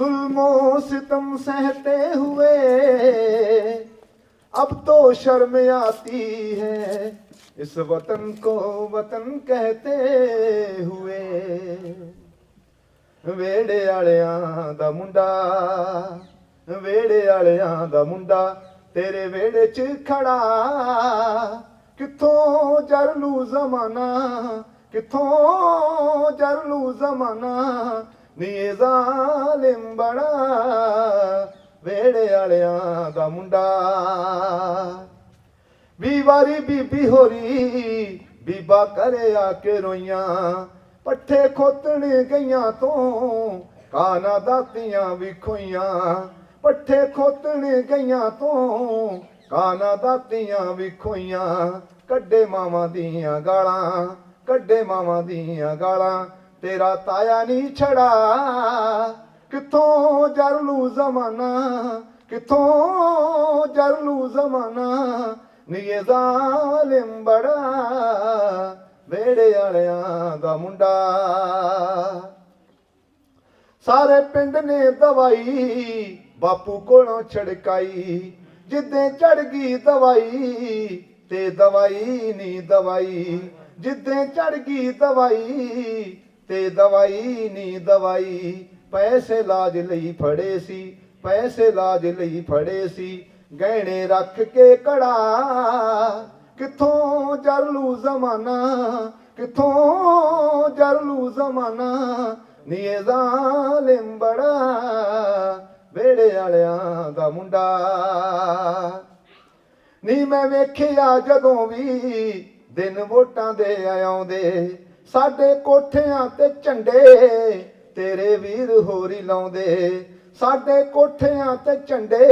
जुल्मों सितम सहते हुए अब तो शर्म आती है इस वतन को वतन कहते हुए ਵੇੜੇ ਵਾਲਿਆਂ ਦਾ ਮੁੰਡਾ ਵੇੜੇ ਵਾਲਿਆਂ ਦਾ ਮੁੰਡਾ ਤੇਰੇ ਵੇੜੇ 'ਚ ਖੜਾ ਕਿੱਥੋਂ ਜਰ ਲੂ ਜ਼ਮਾਨਾ ਕਿੱਥੋਂ ਜਰ ਲੂ ਜ਼ਮਾਨਾ ਨੀ ਇਹ ਜ਼ਾਲਿਮ ਬੜਾ ਵੇੜੇ ਵਾਲਿਆਂ ਦਾ ਮੁੰਡਾ। ਵੀ ਵਾਰੀ ਬੀਬੀ ਹੋਰੀ ਬੀਬਾ ਕਰੇ ਆ ਕੇ ਰੋਈਆਂ। ਪੱਠੇ ਖੋਤਣ ਗਈਆਂ ਤੋਂ, ਕਾਨਾ ਦਾਤੀਆਂ ਵੀ ਖੋਈਆਂ। ਪੱਠੇ ਖੋਤਣ ਗਈਆਂ ਤੋਂ, ਕਾਨਾ ਦਾਤੀਆਂ ਵੀ ਖੋਈਆਂ। ਕੱਢੇ ਮਾਵਾਂ ਦੀਆਂ ਗਾਲਾਂ, ਕੱਢੇ ਮਾਵਾਂ ਦੀਆਂ ਗਾਲਾਂ। ਤੇਰਾ ਤਾਇਆ ਨਹੀਂ ਛੜਾ। ਕਿੱਥੋਂ ਜਰ ਲੂ ਜ਼ਮਾਨਾ, ਕਿੱਥੋਂ ਜਰ ਲੂ ਜ਼ਮਾਨਾ। ਨੀ ਇਹ ਜ਼ਾਲਿਮ ਬੜਾ ਵੇੜੇ ਵਾਲਿਆਂ ਦਾ ਮੁੰਡਾ। ਸਾਰੇ ਪਿੰਡ ਨੇ ਦਵਾਈ ਬਾਪੂ ਕੋਲੋਂ ਛੜਕਾਈ। ਜਿੱਦੇ ਚੜ ਗਈ ਦਵਾਈ, ਤੇ ਦਵਾਈ ਨਹੀਂ ਦਵਾਈ। ਜਿੱਦੇ ਚੜ ਗਈ ਦਵਾਈ ਤੇ ਦਵਾਈ ਨਹੀਂ ਦਵਾਈ, ਪੈਸੇ ਲਾਜ ਲਈ ਫੜੇ ਸੀ, ਪੈਸੇ ਲਾਜ ਲਈ ਫੜੇ ਸੀ, ਗਹਿਣੇ ਰੱਖ ਕੇ ਕੜਾ, ਕਿੱਥੋਂ ਜਰ ਲੂ ਜ਼ਮਾਨਾ, ਕਿੱਥੋਂ ਜਰ ਲੂ ਜ਼ਮਾਨਾ ਨੀ ਜ਼ਾਲਿਮ ਬੜਾ ਵੇੜੇ ਵਾਲਿਆਂ ਦਾ ਮੁੰਡਾ। ਨੀ ਮੈਂ ਵੇਖਿਆ ਜਦੋਂ ਵੀ ਦਿਨ ਵੋਟਾਂ ਦੇ ਆਉਂਦੇ ਸਾਡੇ ਕੋਠਿਆਂ ਤੇ ਝੰਡੇ ਤੇਰੇ ਵੀਰ ਹੋਰੀ ਲਾਉਂਦੇ। ਸਾਡੇ ਕੋਠਿਆਂ ਤੇ ਝੰਡੇ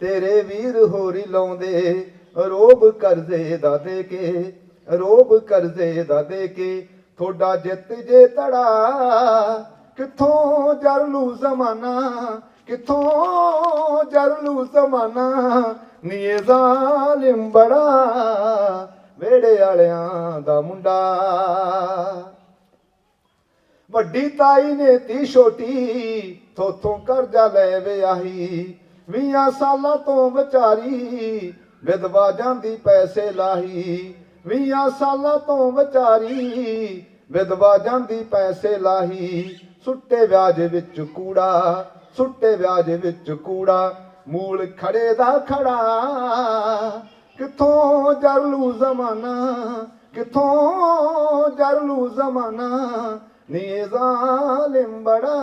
ਤੇਰੇ ਵੀਰ ਹੋਰੀ ਲਾਉਂਦੇ। ਰੋਬ ਕਰਜ਼ੇ ਦਾ ਦੇ ਕੇ, ਰੋਬ ਕਰਜ਼ੇ ਦਾ ਦੇ ਕੇ। ਥੋੜਾ ਜਿੱਤ ਜੇ ਤੜਾ ਕਿੱਥੋਂ ਜਰ ਲੂ ਜ਼ਮਾਨਾ, ਕਿੱਥੋਂ ਜਰ ਲੂ ਜ਼ਮਾਨਾ। ਨੀ ਇਹ ਜ਼ਾਲਿਮ ਬੜਾ ਵੇੜੇ ਵਾਲਿਆਂ ਦਾ ਮੁੰਡਾ। ਵੱਡੀ ਤਾਈ ਨੇ ਤੀ ਛੋਟੀ, ਥੋਥੋਂ ਕਰਜ਼ਾ ਲੈ ਵਿਆਹੀ। ਵੀਹਾਂ ਸਾਲਾਂ ਤੋਂ ਵਿਚਾਰੀ, ਵਿਧਵਾ ਜਾਂਦੀ ਪੈਸੇ ਲਾਹੀ। ਵੀਹਾਂ ਸਾਲਾਂ ਤੋਂ ਵਿਚਾਰੀ, ਵਿਧਵਾ ਜਾਂਦੀ ਪੈਸੇ ਲਾਹੀ। ਸੁੱਟੇ ਵਿਆਜ ਵਿੱਚ ਕੂੜਾ, ਸੁੱਟੇ ਵਿਆਜ ਵਿੱਚ ਕੂੜਾ। ਮੂਲ ਖੜੇ ਦਾ ਖੜਾ। ਕਿੱਥੋਂ ਜਰ ਲੂ ਜ਼ਮਾਨਾ, ਕਿੱਥੋਂ ਜਰ ਲੂ ਜ਼ਮਾਨਾ? ਨੀ ਇਹ ਜ਼ਾਲਿਮ ਬੜਾ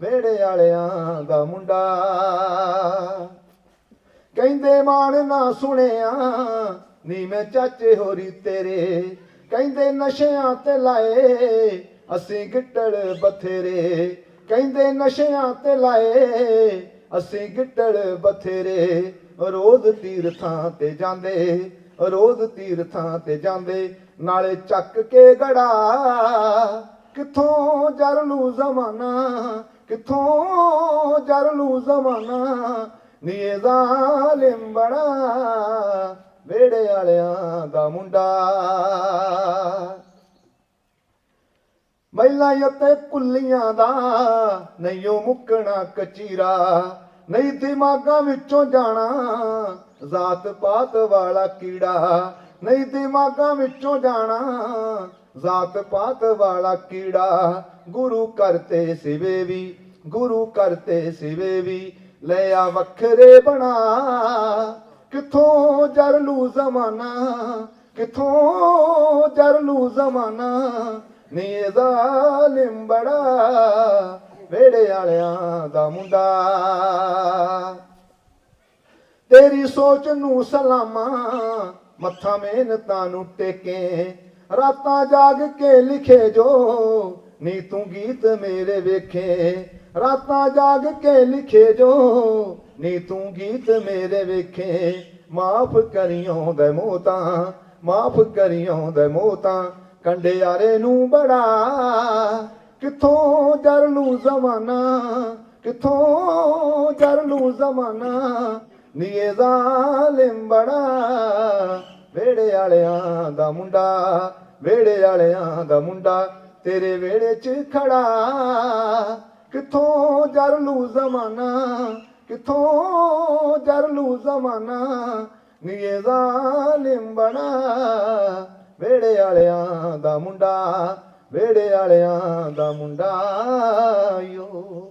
ਵੇੜੇ ਵਾਲਿਆਂ ਦਾ ਮੁੰਡਾ। ਕਹਿੰਦੇ ਮਾਣ ਨਾ ਸੁਣਿਆ, ਨੀ ਮੈਂ ਚਾਚੇ ਹੋਰੀ ਤੇਰੇ। ਕਹਿੰਦੇ ਨਸ਼ਿਆਂ ਤੇ ਲਾਏ, ਅਸੀਂ ਗਿੱਟੜ ਬਥੇਰੇ। ਕਹਿੰਦੇ ਨਸ਼ਿਆਂ ਤੇ ਲਾਏ, ਅਸੀਂ ਗਿੱਟੜ ਬਥੇਰੇ। ਰੋਜ਼ ਤੀਰਥਾਂ ਤੇ ਜਾਂਦੇ, ਰੋਜ਼ ਤੀਰਥਾਂ ਤੇ ਜਾਂਦੇ, ਨਾਲੇ ਚੱਕ ਕੇ ਗੜਾ, ਕਿੱਥੋਂ ਜਰ ਲੂ ਜ਼ਮਾਨਾ, ਕਿੱਥੋਂ ਜਰ ਲੂ ਜ਼ਮਾਨਾ ਨੀ ਇਹ ਜ਼ਾਲਿਮ ਬੜਾ ਵੇੜੇ ਵਾਲਿਆਂ ਦਾ ਮੁੰਡਾ। ਮਹਿਲਾ ਅਤੇ ਕੁੱਲੀਆਂ ਦਾ ਨਹੀਂ ਉਹ ਮੁੱਕਣਾ ਕਚੀਰਾ ਨਹੀਂ ਦਿਮਾਗਾਂ ਵਿੱਚੋਂ ਜਾਣਾ, ਜ਼ਾਤ ਪਾਤ ਵਾਲਾ ਕੀੜਾ। ਨਹੀਂ ਦਿਮਾਗਾਂ ਵਿੱਚੋਂ ਜਾਣਾ, ਜ਼ਾਤ ਪਾਤ ਵਾਲਾ ਕੀੜਾ। ਗੁਰੂ ਕਰਤੇ ਸਿਵੇ ਵੀ, ਗੁਰੂ ਕਰਤੇ ਸਿਵੇ ਵੀ, ਲੈ ਆ ਵੱਖਰੇ ਬਣਾ। ਕਿਥੋਂ ਜਰ ਲੂ ਜ਼ਮਾਨਾ, ਕਿਥੋਂ ਜਰ ਲੂ ਜ਼ਮਾਨਾ। ਨੀ ਇਹ ਜ਼ਾਲਿਮ ਬੜਾ ਵੇੜੇ ਵਾਲਿਆਂ ਦਾ ਮੁੰਡਾ। ਤੇਰੀ ਸੋਚ ਨੂੰ ਸਲਾਮਾਂ, ਮੱਥਾ ਮਿਹਨਤਾਂ ਨੂੰ ਟੇਕੇ। ਰਾਤਾਂ ਜਾਗ ਕੇ ਲਿਖੇ ਜੋ, ਨੀ ਤੂੰ ਗੀਤ ਮੇਰੇ ਵੇਖੇ। ਰਾਤਾਂ ਜਾਗ ਕੇ ਲਿਖੇ ਜੋ, ਨੀ ਤੂੰ ਗੀਤ ਮੇਰੇ ਵੇਖੇ। ਮਾਫ ਕਰਿਓ ਦੇ ਮੋਤਾਂ, ਮਾਫ ਕਰਿਓ ਦੇ ਮੋਤਾਂ। ਕੰਡਿਆਰੇ ਨੂੰ ਬੜਾ ਕਿੱਥੋਂ ਜਰ ਲੂ ਜ਼ਮਾਨਾ, ਕਿੱਥੋਂ ਜਰ ਲੂ ਜ਼ਮਾਨਾ? ਨੀ ਇਹ ਜ਼ਾਲਿਮ ਬੜਾ ਵੇੜੇ ਵਾਲਿਆਂ ਦਾ ਮੁੰਡਾ ਵੇੜੇ ਵਾਲਿਆਂ ਦਾ ਮੁੰਡਾ, ਤੇਰੇ ਵੇੜੇ 'ਚ ਖੜਾ। ਕਿੱਥੋਂ ਜਰ ਲੂ ਜ਼ਮਾਨਾ, ਕਿੱਥੋਂ ਜਰ ਲੂ ਜ਼ਮਾਨਾ? ਨੀ ਇਹ ਜ਼ਾਲਿਮ ਬਣਾ ਵੇੜੇ ਵਾਲਿਆਂ ਦਾ ਮੁੰਡਾ ਵੇੜੇ ਵਾਲਿਆਂ ਦਾ ਮੁੰਡਾ ਯੋ